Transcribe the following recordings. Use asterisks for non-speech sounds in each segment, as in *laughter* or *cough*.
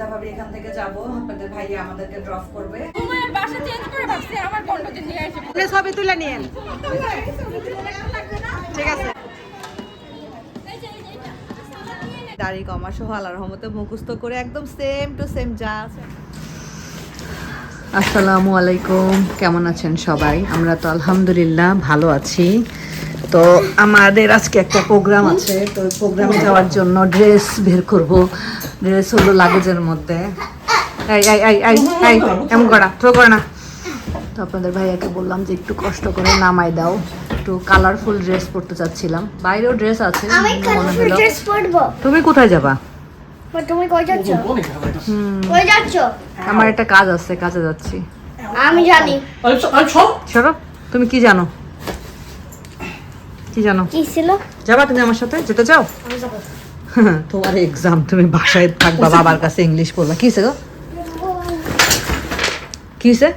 রাশিদা এখান থেকে যাব। আপনাদের আমাদেরকে ড্রপ করবে। তোমার বাসা চেঞ্জ করে ভাবছি আমার নিয়ে আসে আপনি ছবি তুলে নিয়েন। ঠিক আছে। দাড়ি কমা সহ রহমতে মুখস্থ করে একদম সেম টু সেম যা আসসালামু আলাইকুম। কেমন আছেন সবাই? আমরা তো আলহামদুলিল্লাহ ভালো আছি। তো আমাদের আজকে একটা প্রোগ্রাম আছে। তো প্রোগ্রামে যাওয়ার জন্য ড্রেস বের করব। ড্রেস হলো লাগেজের মধ্যে। এই এই এই এই এই এমন করা থ্রো করে না। তো আপনাদের ভাইয়াকে বললাম যে একটু কষ্ট করে নামাই দাও। একটু কালারফুল ড্রেস পরতে চাচ্ছিলাম। বাইরেও ড্রেস আছে আমি কিন্তু কালারফুল হলো। ড্রেস পরবো। তুমি কোথায় যাবা? তুমি কই যাচ্ছ? কই যাচ্ছ? আমার একটা কাজ আছে কাজে যাচ্ছি। আমি জানি। সরব তুমি কি জানো? কি জানো? কি ছিল? যাবা তুমি আমার সাথে? যেতে চাও? *laughs* তোমার এক্সাম তুমি বাসায় থাকবা বাবার কাছে ইংলিশ পড়বা। কিসে গো? কিসে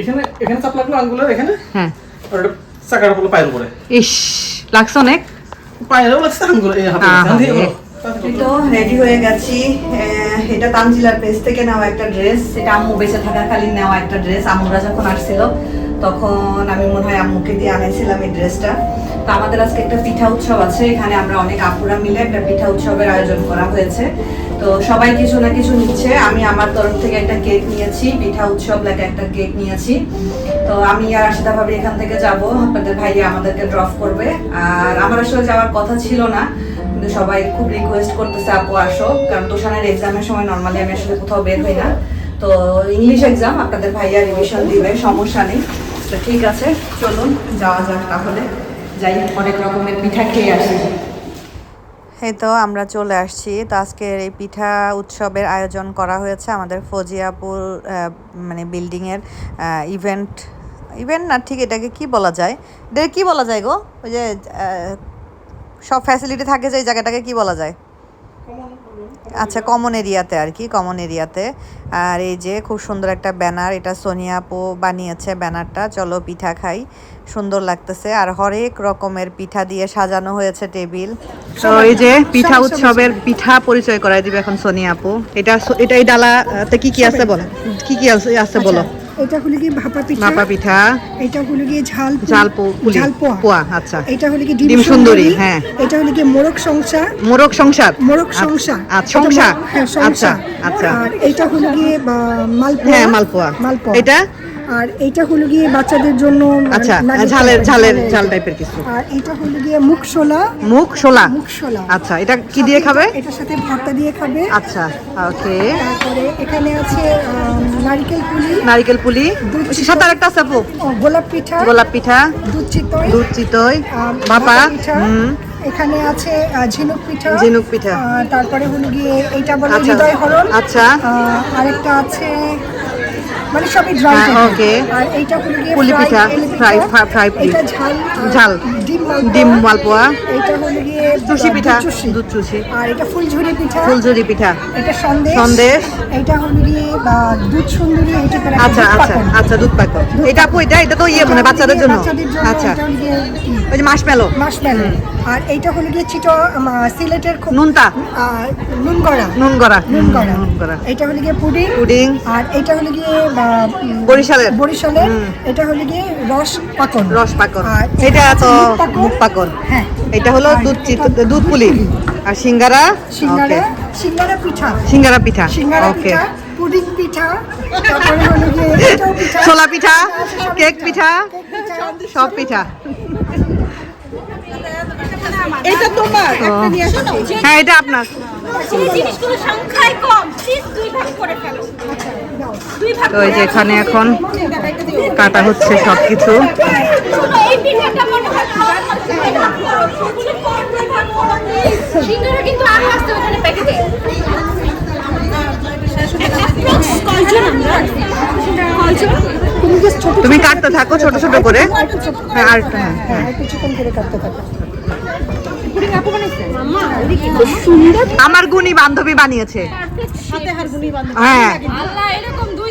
এখানে এখানে চাপ লাগল আঙ্গুলের এখানে? হ্যাঁ। আর এটা চাকার উপরে পায়ের উপরে। ইস লাগছে অনেক? পায়েরও লাগছে আঙ্গুলে এই হাতে। তো রেডি হয়ে গেছি। এটা তানজিলার পেজ থেকে নেওয়া একটা ড্রেস এটা আম্মু বেঁচে থাকাকালীন নেওয়া একটা ড্রেস আম্মুরা যখন আসছিল তখন আমি মনে হয় আম্মুকে দিয়ে আনিয়েছিলাম এই ড্রেসটা। তো আমাদের আজকে একটা পিঠা উৎসব আছে, এখানে আমরা অনেক আপুরা মিলে একটা পিঠা উৎসবের আয়োজন করা হয়েছে। তো সবাই কিছু না কিছু নিচ্ছে। আমি আমার তরফ থেকে একটা কেক নিয়েছি, পিঠা উৎসব লাগে একটা কেক নিয়েছি। তো আমি আর আশিদা ভাবি এখান থেকে যাব, আপনাদের ভাইয়া আমাদেরকে ড্রপ করবে। আর আমার আসলে যাওয়ার কথা ছিল না, কিন্তু সবাই খুব রিকোয়েস্ট করতেছে, আপু, আসো। কারণ তোষানের এক্সামের সময় নর্মালি আমি আসলে কোথাও বের হই না। তো ইংলিশ এক্সাম আপনাদের ভাইয়া রিভিশন দিবে, সমস্যা নেই। তো ঠিক আছে, চলুন, যাওয়া যাক তাহলে। যাই, অনেক রকমের পিঠা খেয়ে আসি। এই তো, আমরা চলে আসছি। তো আজকের এই পিঠা উৎসবের আয়োজন করা হয়েছে আমাদের ফজিয়াপুর মানে বিল্ডিংয়ের ইভেন্ট। ইভেন্ট না, ঠিক এটাকে কি বলা যায়? এটাকে কি বলা যায় গো? ওই যে সব ফ্যাসিলিটি থাকে যে এই জায়গাটাকে কি বলা যায়? আচ্ছা কমন এরিয়াতে আর কি কমন এরিয়াতে আর এই যে খুব সুন্দর একটা ব্যানার এটা সোনিয়া বানিয়েছে ব্যানারটা। চলো পিঠা খাই, সুন্দর লাগতেছে। আর হরেক রকমের পিঠা দিয়ে সাজানো হয়েছে টেবিল। তো এই যে পিঠা উৎসবের পিঠা পরিচয় করাই দিবে এখন সোনিয়া আপু। এটা এটা এই ডালাতে কি কি আছে বলো? কি কি আছে আছে বলো? এটা হলো কি ভাপা পিঠা। ভাপা পিঠা। এটা হলো কি ঝাল ঝাল ঝাল পোয়া। আচ্ছা। এটা হলো কি ডিম সুন্দরী, হ্যাঁ। এটা হলো কি মোরগ সংসার মোরগ সংসার মোরগ আচ্ছা, সংসার আচ্ছা সংসার হ্যাঁ আচ্ছা সংসার আচ্ছা। আর এটা হলো কি মালপোয়া। হ্যাঁ মালপোয়া। মালপোয়া। এটা? আর এটা হলো গিয়ে বাচ্চাদের জন্য আচ্ছা ঝালের ঝালের ঝাল টাইপের কিছু। আর এটা হলো গিয়ে মুখ শোলা মুখ শোলা মুখ শোলা আচ্ছা এটা কি দিয়ে খাবে? এটার সাথে ভর্তা দিয়ে খাবে। আচ্ছা ওকে। তারপরে এখানে আছে নারকেল পুলি। নারিকেল পুলি। সাথে আরেকটা আছে আপু। গোলাপ পিঠা। গোলাপ পিঠা। দুধ চিতই। দুধ চিতই। পিঠা। হুম। এখানে আছে ঝিনুক পিঠা। ঝিনুক পিঠা। তারপরে হলো গিয়ে এইটা বলে আচ্ছা। হৃদয় হরণ আচ্ছা। আহ, আরেকটা আছে মানে সবই ড্রাই ওকে আর এইটা পুলি পিঠা, ফ্রাই ফ্রাই ঝাল ঝাল। ডিম মালপোয়া ডিম মালপোয়া। এটা হলো চুষি পিঠা। দুধ চুষি। আর এটা ফুলঝুরি পিঠা। ফুলঝুরি পিঠা। এটা সন্দেশ। সন্দেশ। এটা হলো দুধ সুন্দরী এটা আচ্ছা আচ্ছা আচ্ছা দুধ পাকো এটা আপু এটা এটা তো ইয়ে মানে বাচ্চাদের জন্য। আচ্ছা। ওই যে মাসমেলো মাশমেলো। আর এইটা হলো গিয়ে আম, সিলেটের খুব নুনতা। আর নুন গড়া নুন গড়া নুন গড়া নুন গড়া এটা হলো গিয়ে পুডিং। পুডিং। আর এটা হলো গিয়ে বরিশালের। বরিশালের। এটা হলো গিয়ে রস পাকন। রস পাকন। আর এটা তো পাকন। মুখ পাকন। হ্যাঁ। এটা হলো দুধ চিত দুধ পুলি। আর সিঙ্গারা? সিঙ্গারা পিঠা। সিঙ্গারা পিঠা। সিঙ্গারা ওকে পিঠা পুডিং পিঠা তারপরে হলো *laughs* পিঠা। ছোলা পিঠা কেক পিঠা সব পিঠা। এটা তোমার হ্যাঁ এটা আপনার। জিনিসগুলো সংখ্যায় কম। প্লিজ দুই ভাগ করে ফেলো। তো এই যে এখানে এখন কাটা হচ্ছে সব কিছু শোনো, এই পিঠাটা মনে হয় খাওয়ার মতো হয় না। ওগুলো কম দুই ভাগ করো,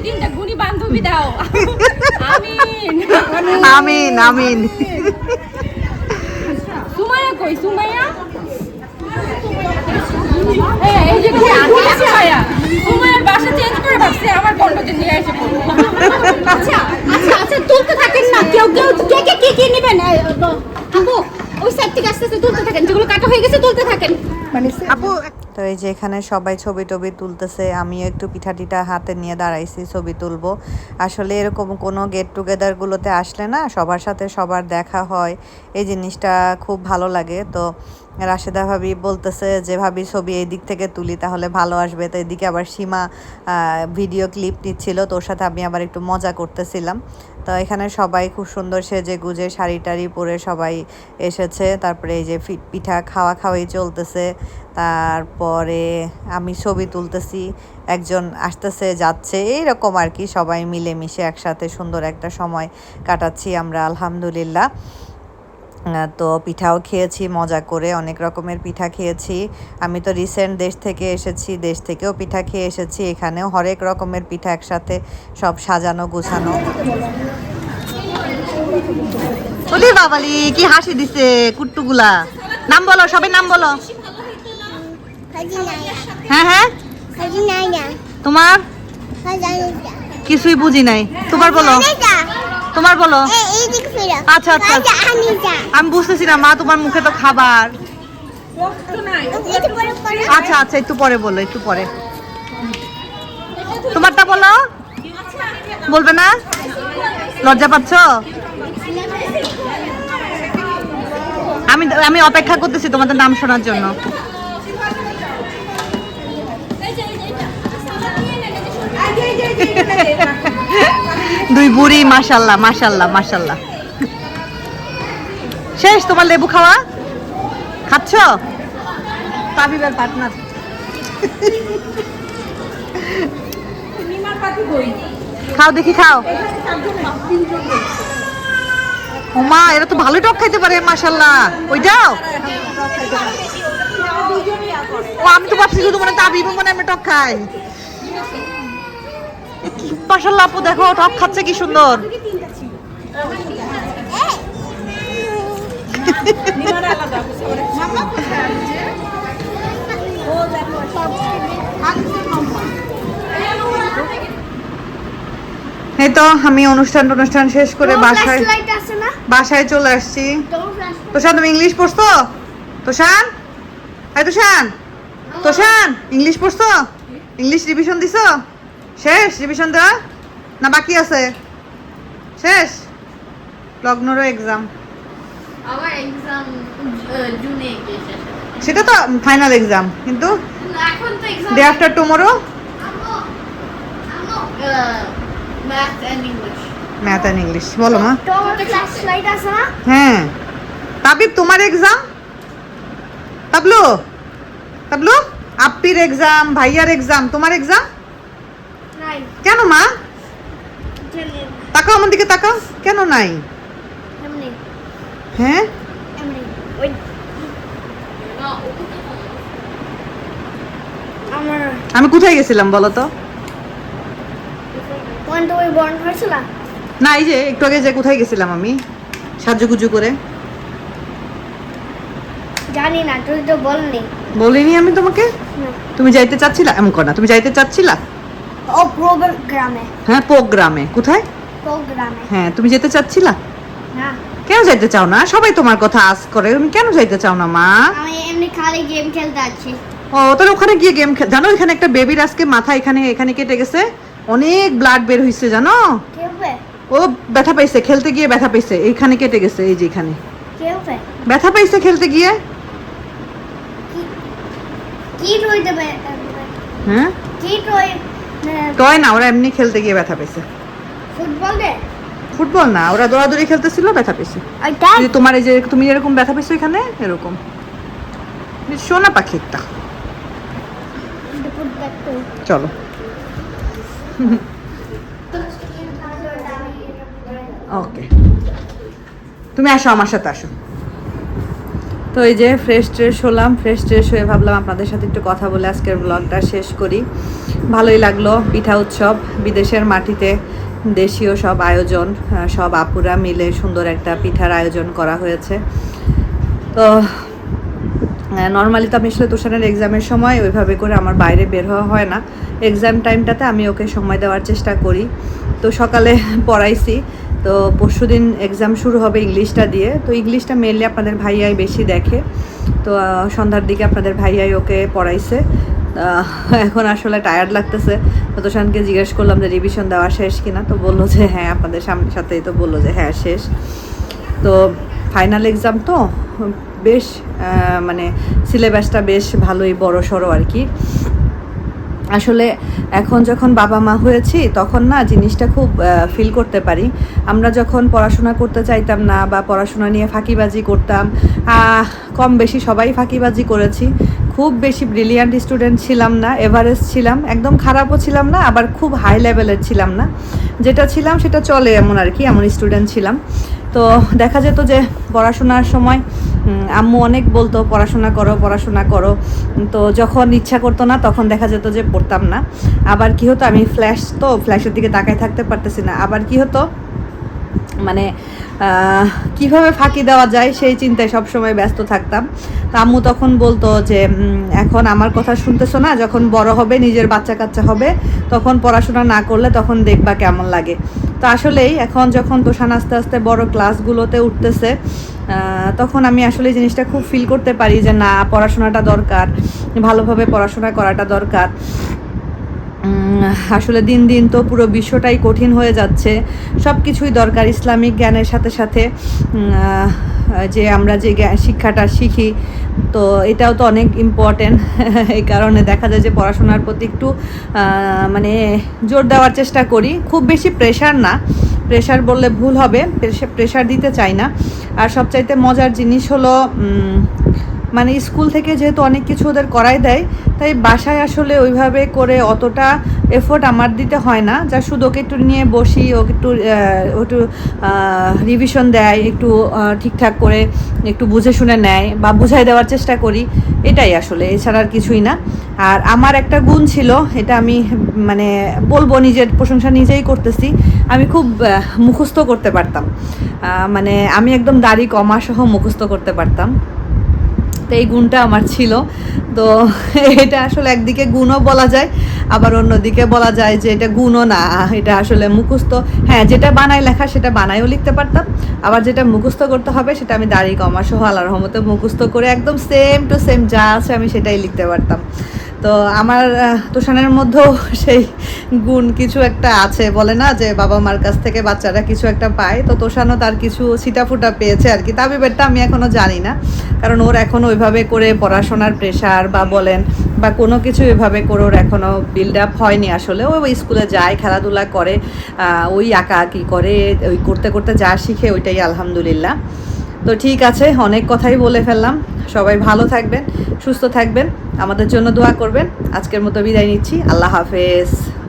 তিনটা গুণী বান্ধবী দাও। আমিন। আমিন আমিন। সুমাইয়া কই? সুমাইয়া? আচ্ছা, আচ্ছা, আচ্ছা, তুলতে থাকেন না। কেউ কেউ কে কে কি কি নেবেন? আপু ওই সাইড থেকে আস্তে তুলতে থাকেন। যেগুলো কাটা হয়ে গেছে তুলতে থাকেন। মানে আপু তো এই যে এখানে সবাই ছবি টবি তুলতেছে, আমিও একটু পিঠা টিঠা হাতে নিয়ে দাঁড়াইছি, ছবি তুলবো। আসলে এরকম কোনো গেট টুগেদারগুলোতে আসলে না সবার সাথে সবার দেখা হয়, এই জিনিসটা খুব ভালো লাগে। তো রাশেদা ভাবি বলতেছে যে, ভাবি, ছবি এই দিক থেকে তুলি, তাহলে ভালো আসবে। তো এদিকে আবার সীমা ভিডিও ক্লিপ নিচ্ছিল তো ওর সাথে আমি আবার একটু মজা করতেছিলাম। তো এখানে সবাই খুব সুন্দর সেজে গুজে, শাড়ি টাড়ি পরে সবাই এসেছে। তারপরে এই যে পিঠা খাওয়া খাওয়াই চলতেছে। তারপরে আমি ছবি তুলতেছি, একজন আসতেছে, যাচ্ছে, এইরকম আর কি সবাই মিলেমিশে একসাথে সুন্দর একটা সময় কাটাচ্ছি আমরা, আলহামদুলিল্লাহ। তো পিঠাও খেয়েছি মজা করে অনেক রকমের পিঠা খেয়েছি। আমি তো রিসেন্ট দেশ থেকে এসেছি দেশ থেকেও পিঠা খেয়ে এসেছি। এখানেও হরেক রকমের পিঠা একসাথে সব সাজানো গুছানো। বাবালি কি হাসি দিছে কুট্টুগুলা। নাম বলো সবাই নাম বলো। হ্যাঁ হ্যাঁ। তোমার? কিছুই বুঝি নাই। তোমার বলো। তোমার বলো আচ্ছা আচ্ছা আমি বুঝতেছি না মা তোমার মুখে তো খাবার আচ্ছা আচ্ছা একটু পরে বলো একটু পরে তোমারটা বলো বলবে না লজ্জা পাচ্ছ আমি আমি অপেক্ষা করতেছি তোমাদের নাম শোনার জন্য দুই বুড়ি মাশাল্লাহ মাশাল্লাহ মাশাল্লাহ। শেষ তোমার লেবু খাওয়া? খাচ্ছ? তাবিবের পার্টনার খাও দেখি খাও। ওমা এরা তো ভালোই টক খাইতে পারে মাশাল্লাহ। ওইটাও ও আমি তো ভাবছি শুধু মানে তাবিব মানে আমি টক খাই। মাশাল্লাহ আপু দেখো টক খাচ্ছে কি সুন্দর। এই তো আমি অনুষ্ঠান অনুষ্ঠান শেষ করে বাসায় বাসায় চলে আসছি। তোষান তুমি ইংলিশ পড়ছো? তোষান? এই তোষান। তোষান ইংলিশ পড়ছো? ইংলিশ রিভিশন দিছো? শেষ রিভিশন দেওয়া? না বাকি আছে? শেষ? লগ্নরও এক্সাম আমার এক্সাম জুনে সেটা তো ফাইনাল এক্সাম কিন্তু এখন তো exam day after tomorrow math and English math English বলো মা। হ্যাঁ। তাবিব তোমার এক্সাম তাবলু? তাবলু? আপ্পির এক্সাম ভাইয়ার এক্সাম তোমার এক্সাম কেন মা? তাকাও আমার দিকে তাকাও। কেন নাই? হ্যাঁ? আমি কোথায় গেছিলাম বলো তো? না এই যে একটু আগে যে কোথায় গেছিলাম আমি? সাজুগুজু করে। জানি না তুই তো বলনি। বলিনি আমি তোমাকে? তুমি যাইতে চাচ্ছিলা? এমন কর না তুমি যাইতে চাচ্ছিলা? ও প্রোগ্রামে। হ্যাঁ প্রোগ্রামে। কোথায়? প্রোগ্রামে। হ্যাঁ তুমি যেতে চাচ্ছিলা? না। কেন যাইতে চাও না? সবাই তোমার কথা আজ করে। তুমি কেন যাইতে চাও না মা? আমি এমনি খালি গেম খেলতে আছি ও তাহলে ওখানে গিয়ে গেম জানো এখানে একটা বেবির আজকে মাথা এখানে এখানে কেটে গেছে। অনেক ব্লাড বের হয়েছে জানো? ও ব্যথা পাইছে খেলতে গিয়ে ব্যথা পাইছে। এইখানে কেটে গেছে এই যে এখানে। ব্যথা পাইছে খেলতে গিয়ে? কি রইতে হ্যাঁ? কি রই টয় না ওরা এমনি খেলতে গিয়ে ব্যথা পাইছে। ফুটবল ফুটবল না ওরা দৌড়াদৌড়ি খেলতেছিল ব্যথা পেয়েছে তোমার এই যে তুমি এরকম ব্যথা পেয়েছ এখানে এরকম। সোনা পাখি একটা চলো। *laughs* ওকে। তুমি আসো আমার সাথে আসো। তো এই যে ফ্রেশ ট্রেশ হলাম ফ্রেশ ট্রেশ হয়ে ভাবলাম আপনাদের সাথে একটু কথা বলে আজকের ব্লগটা শেষ করি। ভালোই লাগল, পিঠা উৎসব, বিদেশের মাটিতে দেশীয় সব আয়োজন সব আপুরা মিলে সুন্দর একটা পিঠার আয়োজন করা হয়েছে। তো নর্মালি তো আমি আসলে তুষারের এক্সামের সময় ওইভাবে করে আমার বাইরে বের হওয়া হয় না। এক্সাম টাইমটাতে আমি ওকে সময় দেওয়ার চেষ্টা করি। তো সকালে *laughs* পড়াইছি। তো পরশু দিন এক্সাম শুরু হবে ইংলিশটা দিয়ে। তো ইংলিশটা মেনলি আপনাদের ভাইয়াই বেশি দেখে। তো সন্ধ্যার দিকে আপনাদের ভাইয়াই ওকে পড়াইছে। এখন আসলে টায়ার্ড লাগতেছে। তো তোষানকে জিজ্ঞেস করলাম যে রিভিশন দেওয়া শেষ কিনা? তো বলল যে হ্যাঁ আপনাদের সামনে সাথেই তো বলল যে হ্যাঁ শেষ। তো ফাইনাল এক্সাম তো বেশ মানে সিলেবাসটা বেশ ভালোই বড় সড়ো আর কি। আসলে এখন যখন বাবা মা হয়েছি, তখন না জিনিসটা খুব ফিল করতে পারি। আমরা যখন পড়াশোনা করতে চাইতাম না বা পড়াশোনা নিয়ে ফাঁকিবাজি করতাম কম বেশি সবাই ফাঁকিবাজি করেছি। খুব বেশি ব্রিলিয়ান্ট স্টুডেন্ট ছিলাম না এভারেজ ছিলাম, একদম খারাপও ছিলাম না, আবার খুব হাই লেভেলের ছিলাম না। যেটা ছিলাম সেটা চলে এমন আর কি, এমন স্টুডেন্ট ছিলাম। তো দেখা যেত যে পড়াশোনার সময় আম্মু অনেক বলতো, পড়াশোনা করো পড়াশোনা করো। তো যখন ইচ্ছা করতো না, তখন দেখা যেত যে পড়তাম না। আবার কি হতো, আমি ফ্ল্যাশ তো ফ্ল্যাশের দিকে তাকায় থাকতে পারতেছি না। আবার কি হতো মানে কীভাবে ফাঁকি দেওয়া যায় সেই চিন্তায় সবসময় ব্যস্ত থাকতাম। তো আম্মু তখন বলতো যে এখন আমার কথা শুনতেছো না, যখন বড় হবে, নিজের বাচ্চা কাচ্চা হবে, তখন পড়াশোনা না করলে তখন দেখবা কেমন লাগে। তো আসলেই এখন যখন তোষান আস্তে আস্তে বড় ক্লাসগুলোতে উঠতেছে তখন আমি আসলে জিনিসটা খুব ফিল করতে পারি যে না, পড়াশোনাটা দরকার, ভালোভাবে পড়াশোনা করাটা দরকার। আসলে দিন দিন তো পুরো বিশ্বটাই কঠিন হয়ে যাচ্ছে। সব কিছুই দরকার ইসলামিক জ্ঞানের সাথে সাথে। যে আমরা যে শিক্ষাটা শিখি, তো এটাও তো অনেক ইম্পর্টেন্ট *laughs* এই কারণে দেখা যায় যে পড়াশোনার প্রতি একটু মানে জোর দেওয়ার চেষ্টা করি। খুব বেশি প্রেশার না। প্রেশার বললে ভুল হবে প্রেশার দিতে চাই না। আর সবচাইতে মজার জিনিস হলো মানে স্কুল থেকে যেহেতু অনেক কিছু ওদের করাই দেয়, তাই বাসায় আসলে ওইভাবে করে অতটা এফোর্ট আমার দিতে হয় না। যা শুধু ওকে একটু নিয়ে বসি, ওকে একটু একটু রিভিশন দেয়, একটু ঠিকঠাক করে একটু বুঝে শুনে নেয় বা বুঝাই দেওয়ার চেষ্টা করি। এটাই আসলে, এছাড়া আর কিছুই না। আর আমার একটা গুণ ছিল, এটা আমি মানে বলব নিজের প্রশংসা নিজেই করতেছি, আমি খুব মুখস্থ করতে পারতাম। মানে আমি একদম দাড়ি কমাসহ মুখস্থ করতে পারতাম। তো এই গুণটা আমার ছিল। তো এটা আসলে একদিকে গুণও বলা যায়, আবার অন্যদিকে বলা যায় যে এটা গুণও না, এটা আসলে মুখস্ত হ্যাঁ যেটা বানায় লেখা সেটা বানায়ও লিখতে পারতাম, আবার যেটা মুখস্ত করতে হবে সেটা আমি দাড়ি কমা সহ আল্লাহর রহমতে মুখস্থ করে একদম সেম টু সেম যা আছে আমি সেটাই লিখতে পারতাম। তো আমার তোষানের মধ্যেও সেই গুণ কিছু একটা আছে, বলে না যে বাবা মার কাছ থেকে বাচ্চারা কিছু একটা পায়। তো তোষানও তার কিছু ছিটাফুটা পেয়েছে আর কি। তা তাবিবেরটা আমি এখনও জানি না, কারণ ওর এখনও ওইভাবে করে পড়াশোনার প্রেশার বা বলেন বা কোনো কিছু এভাবে করে ওর এখনও বিল্ড আপ হয়নি আসলে। ও স্কুলে যায়, খেলাধুলা করে ওই আঁকা আঁকি করে, ওই করতে করতে যা শিখে ওইটাই আলহামদুলিল্লাহ। তো ঠিক আছে, অনেক কথাই বলে ফেললাম। সবাই ভালো থাকবেন, সুস্থ থাকবেন। আমাদের জন্য দোয়া করবেন। আজকের মতো বিদায় নিচ্ছি। আল্লাহ হাফেজ।